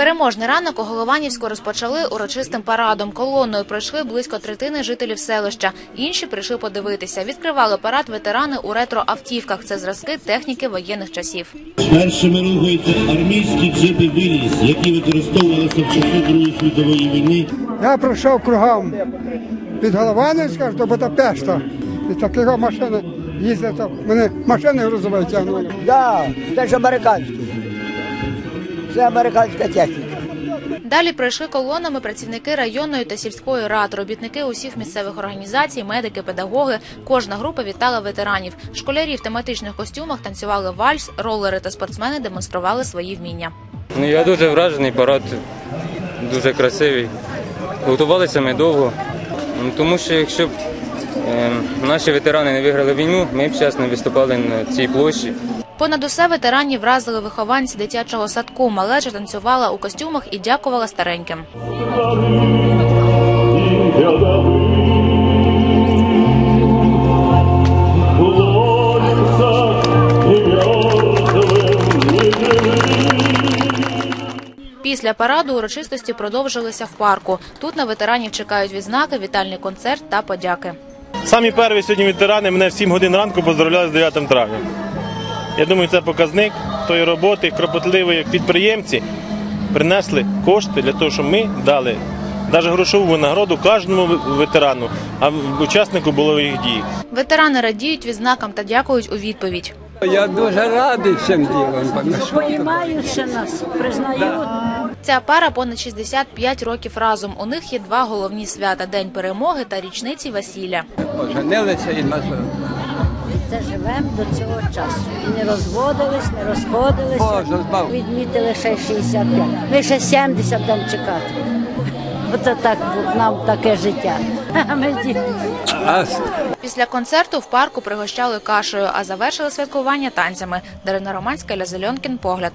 Переможний ранок у Голованівську розпочали урочистим парадом. Колоною пройшли близько третини жителів селища. Інші прийшли подивитися. Відкривали парад ветерани у ретроавтівках. Це зразки техніки воєнних часів. Першими рухаються армійські джипи «Вілліс», які використовувалися в часи Другої світової війни. Я пройшов кругом від Голованівська до Будапешта. І такі машини їздять. Мене машини грузові тягнули. Да, це ж американські. Це американська техніка. Далі пройшли колонами працівники районної та сільської рад, робітники усіх місцевих організацій, медики, педагоги. Кожна група вітала ветеранів. Школярі в тематичних костюмах танцювали вальс, ролери та спортсмени демонстрували свої вміння. Ну, я дуже вражений, парад дуже красивий. Готувалися ми довго, Ну, тому що якщо б е, наші ветерани не виграли війну, ми б зараз не виступали на цій площі. Понад усе ветеранів вразили вихованці дитячого садку. Малеча танцювала у костюмах і дякувала стареньким. Після параду урочистості продовжилися в парку. Тут на ветеранів чекають відзнаки, вітальний концерт та подяки. Самі перші сьогодні ветерани мене в 7 годин ранку поздравляли з 9 травня. Я думаю, це показник тої роботи, кропотливої, як підприємці принесли кошти для того, щоб ми дали навіть грошову винагороду кожному ветерану, а учаснику бойових дій. Ветерани радіють відзнакам та дякують у відповідь. Я дуже радий цим ділом. Поймаються нас, признають. Ця пара понад 65 років разом. У них є два головні свята: День перемоги та річниці весілля. Поженилися і нас Це живемо до цього часу. І не розводились, не розходилися. Боже, збав. Відмітили ще 65. Ми ще 70 там чекати. Оце так нам таке життя. А ми Після концерту в парку пригощали кашею, а завершили святкування танцями. Дарина Романська, Ля Зеленкін, погляд.